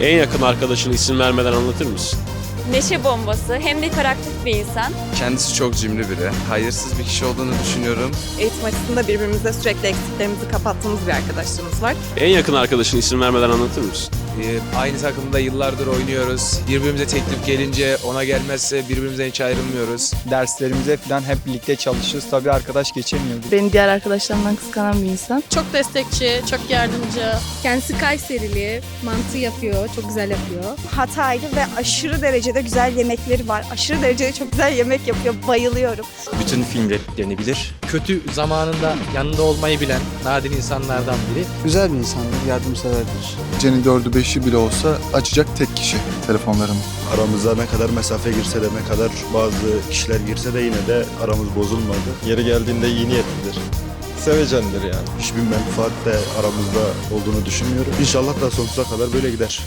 En yakın arkadaşını isim vermeden anlatır mısın? Neşe bombası hem de hiperaktif bir insan. Kendisi çok cimri biri. Hayırsız bir kişi olduğunu düşünüyorum. Eğitim açısında birbirimize sürekli eksiklerimizi kapattığımız bir arkadaşlığımız var. En yakın arkadaşını isim vermeden anlatır mısın? Ee, aynı takımda yıllardır oynuyoruz. Birbirimize teklif gelince ona gelmezse birbirimizden hiç ayrılmıyoruz. Derslerimize falan hep birlikte çalışıyoruz. Tabii arkadaş geçemiyordu. Beni diğer arkadaşlarımdan kıskanan bir insan. Çok destekçi, çok yardımcı. Kendisi Kayserili, mantı yapıyor, çok güzel yapıyor. Hataylı ve aşırı derecede güzel yemekleri var. Aşırı derecede çok güzel yemek yapıyor. Bayılıyorum. Bütün film repliklerini bilir. Kötü zamanında yanında olmayı bilen nadir insanlardan biri. Güzel bir insandır, yardımseverdir. Gecenin dördü beşi bile olsa açacak tek kişi telefonlarını. Aramıza ne kadar mesafe girse de ne kadar bazı kişiler girse de yine de aramız bozulmadı. Yeri geldiğinde iyi niyetlidir. Sevecendir yani. Hiçbir menfaat de aramızda olduğunu düşünmüyorum. İnşallah da sonsuza kadar böyle gider.